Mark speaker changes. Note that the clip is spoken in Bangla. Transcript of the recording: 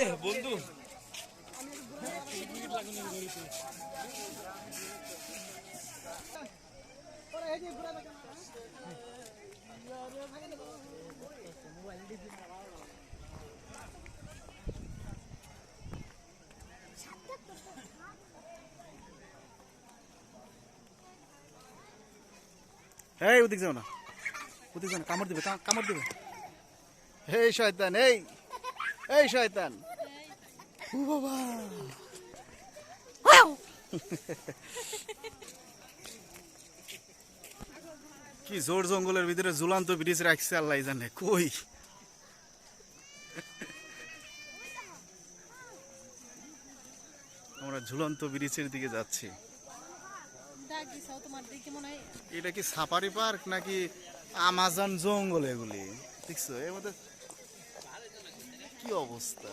Speaker 1: এ বন্ধু।
Speaker 2: এই ওদিক যাও না। ওদিক যাও না কামড় দিবে কামড় দিবে। এই শয়তান এই এই শয়তান। ও বাবা কি জোর জঙ্গলের ভিতরে ঝুলান্ত ব্রিজ রাখছে আল্লাহ জানে কই? আমরা ঝুলন্ত ব্রিজের দিকে যাচ্ছি। এটা কি সাফারি পার্ক নাকি আমাজন জঙ্গল এগুলি? দেখছ এর মধ্যে কি অবস্থা?